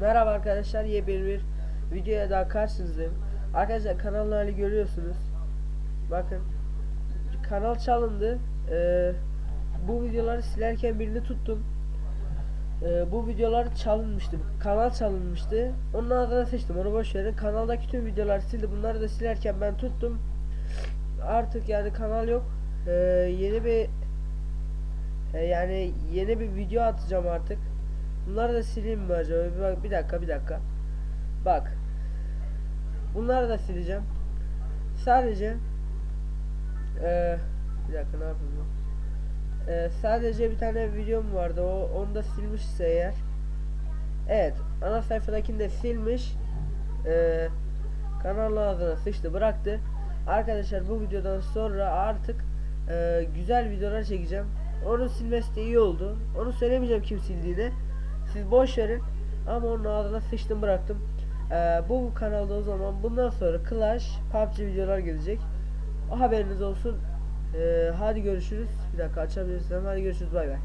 Merhaba arkadaşlar yepyeni bir videoya daha karşınızdayım. Arkadaşlar kanalın hali görüyorsunuz. Bakın kanal çalındı. Ee, bu videoları silerken birini tuttum. Ee, bu videolar çalınmıştı. Kanal çalınmıştı. Onun adını seçtim. Onu boş verin. Kanaldaki tüm videolar sildi. Bunları da silerken ben tuttum. Artık yani kanal yok. Ee, yeni bir e, yani yeni bir video atacağım artık. Bunları da sileyim mi acaba? Bir, bak, bir dakika bir dakika. Bak. Bunları da sileceğim. Sadece eee bir dakika ne yapayım ben? Eee, sadece bir tane videom vardı. O onu da silmişse eğer. Evet, ana sayfadakini de silmiş. Eee kanalın ağzına sıçtı, bıraktı. Arkadaşlar bu videodan sonra artık eee, güzel videolar çekeceğim. Onu silmesi de iyi oldu. Onu söylemeyeceğim kim sildiğini. Siz boş verin. Ama onun ağzına sıçtım bıraktım. Ee, bu kanalda o zaman bundan sonra Clash, PUBG videolar gelecek. O haberiniz olsun. Ee, hadi görüşürüz. Bir dakika açabilirsem. Hadi görüşürüz. Bay bay.